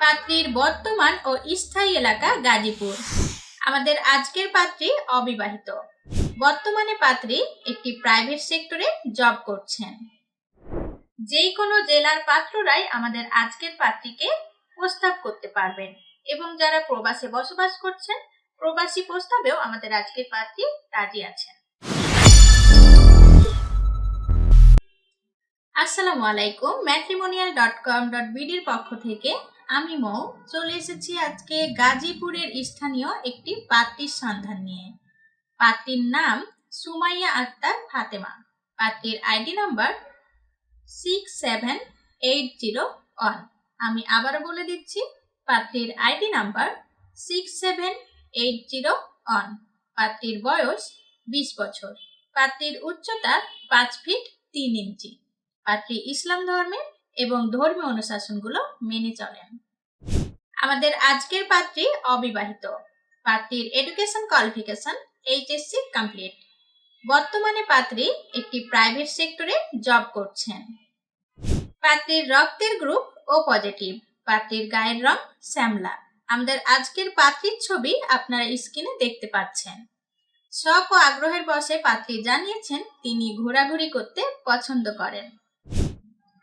পাত্রীর বর্তমান ও স্থায়ী এলাকা গাজীপুর। আমাদের আজকের পাত্রী অবিবাহিত। বর্তমানে পাত্রী একটি প্রাইভেট সেক্টরে জব করছেন। যেই কোনো জেলার পাত্ররাই আমাদের আজকের পাত্রীকে প্রস্তাব করতে পারবেন এবং যারা প্রবাসে বসবাস করছেন, প্রবাসী প্রস্তাবেও আমাদের আজকের পাত্রী রাজি আছেন। আসসালামু আলাইকুম ম্যাট্রিমোনিয়াল ডট কম ডট বিডির পক্ষ থেকে আমি মৌ, চলে এসেছি আজকে গাজীপুরের স্থানীয় একটি পাত্রীর সন্ধান নিয়ে। পাত্রীর নাম সুমাইয়া আক্তার ফাতেমা। পাত্রীর ID number six seven eight zero one আমি আবারও বলে দিচ্ছি, পাত্রীর ID number six seven eight zero one পাত্রীর বয়স বিশ বছর। পাত্রীর উচ্চতা পাঁচ ফিট তিন ইঞ্চি। পাত্রী ইসলাম ধর্মের এবং ধর্মীয় অনুশাসনগুলো মেনে চলেন। আমাদের আজকের পাত্রী অবিবাহিত। পাত্রীর এডুকেশন কোয়ালিফিকেশন এইচএসসি কমপ্লিট বর্তমানে পাত্রী একটি প্রাইভেট সেক্টরে জব করছেন। পাত্রীর রক্তের গ্রুপ ও পজিটিভ পাত্রীর গায়ের রং শ্যামলা। আমাদের আজকের পাত্রীর ছবি আপনারা স্ক্রিনে দেখতে পাচ্ছেন। শখ ও আগ্রহের বসে পাত্রী জানিয়েছেন তিনি ঘোরাঘুরি করতে পছন্দ করেন।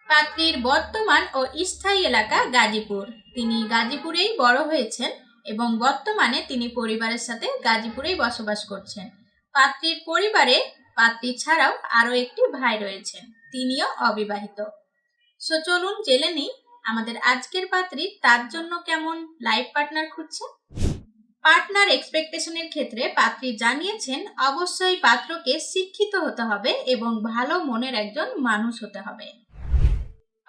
পাত্রীর বর্তমান ও স্থায়ী এলাকা গাজীপুর। তিনি গাজীপুরেই বড় হয়েছেন এবং বর্তমানে তিনি পরিবারের সাথে গাজীপুরেই বসবাস করছেন। পাত্রীর পরিবারে পাত্রী ছাড়াও আরও একটি ভাই রয়েছেন, তিনিও অবিবাহিত। সো চলুন জেনে নিই আমাদের আজকের পাত্রী তার জন্য কেমন লাইফ পার্টনার খুঁজছে। পার্টনার এক্সপেকটেশনের ক্ষেত্রে পাত্রী জানিয়েছেন, অবশ্যই পাত্রকে শিক্ষিত হতে হবে এবং ভালো মনের একজন মানুষ হতে হবে।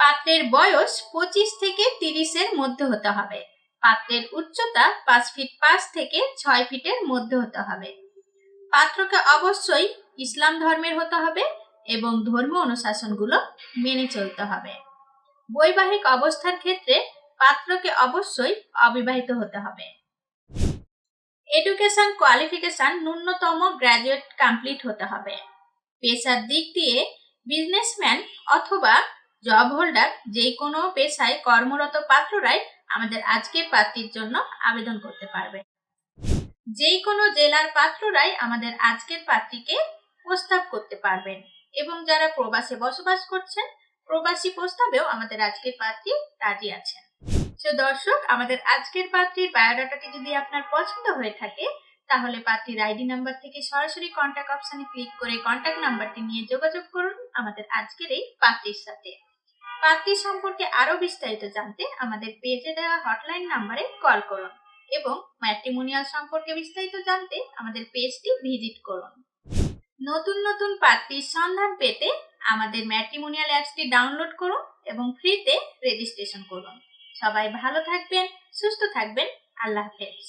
পাত্রের বয়স পঁচিশ থেকে তিরিশের মধ্যে হতে হবে। পাত্রের উচ্চতা পাঁচ ফিট পাঁচ থেকে ছয় ফিটের মধ্যে হতে হবে। পাত্রকে অবশ্যই ইসলাম ধর্মের হতে হবে এবং ধর্ম অনুশাসনগুলো মেনে চলতে হবে। বৈবাহিক অবস্থার ক্ষেত্রে পাত্রকে অবশ্যই অবিবাহিত হতে হবে। এডুকেশন কোয়ালিফিকেশন ন্যূনতম গ্র্যাজুয়েট কমপ্লিট হতে হবে। পেশার দিক দিয়ে বিজনেসম্যান অথবা জব হোল্ডার যে কোনো পেশায় কর্মরত পাত্ররাই আমাদের আজকের প্রার্থীর জন্য আবেদন করতে পারবে। যেই কোনো জেলার পাত্ররাই আমাদের আজকের প্রার্থীকে প্রস্তাব করতে পারবেন এবং যারা প্রবাসে বসবাস করছেন, প্রবাসী প্রস্তাবেও আমাদের আজকের প্রার্থী রাজি আছেন। তো দর্শক, আমাদের আজকের পাত্রীর বায়োডাটাটি যদি আপনার পছন্দ হয়ে থাকে তাহলে পাত্রীর আইডি নাম্বার থেকে সরাসরি কন্ট্যাক্ট অপশনে ক্লিক করে কন্ট্যাক্ট নাম্বারটি নিয়ে যোগাযোগ করুন আমাদের আজকের এই পাত্রীর সাথে। পাত্রী সম্পর্কে আরও বিস্তারিত জানতে আমাদের পেজে দেওয়া হটলাইন নাম্বারে কল করুন এবং ম্যাট্রিমোনিয়াল সম্পর্কে বিস্তারিত জানতে আমাদের পেজটি ভিজিট করুন। নতুন নতুন পাত্রীর সন্ধান পেতে আমাদের ম্যাট্রিমোনিয়াল অ্যাপসটি ডাউনলোড করুন এবং ফ্রিতে রেজিস্ট্রেশন করুন। সবাই ভালো থাকবেন, সুস্থ থাকবেন, আল্লাহ হাফেজ।